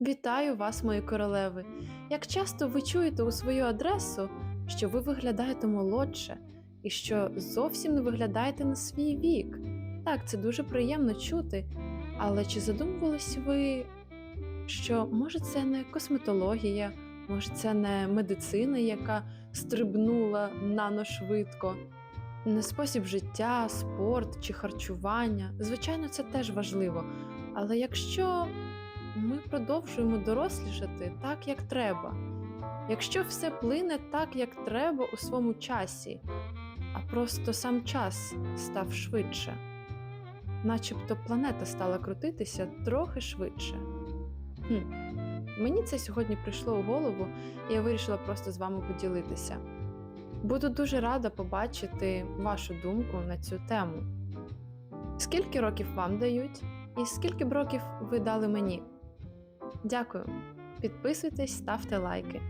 Вітаю вас, мої королеви! Як часто ви чуєте у свою адресу, що ви виглядаєте молодше і що зовсім не виглядаєте на свій вік? Так, це дуже приємно чути, але чи задумувались ви, що може це не косметологія, може це не медицина, яка стрибнула наношвидко, не спосіб життя, спорт чи харчування? Звичайно, це теж важливо. Але якщо ми продовжуємо дорослішати так, як треба. Якщо все плине так, як треба у своєму часі, а просто сам час став швидше, начебто планета стала крутитися трохи швидше. Хм. Мені це сьогодні прийшло у голову, і я вирішила просто з вами поділитися. Буду дуже рада побачити вашу думку на цю тему. Скільки років вам дають, і скільки б років ви дали мені? Дякую. Підписуйтесь, ставте лайки.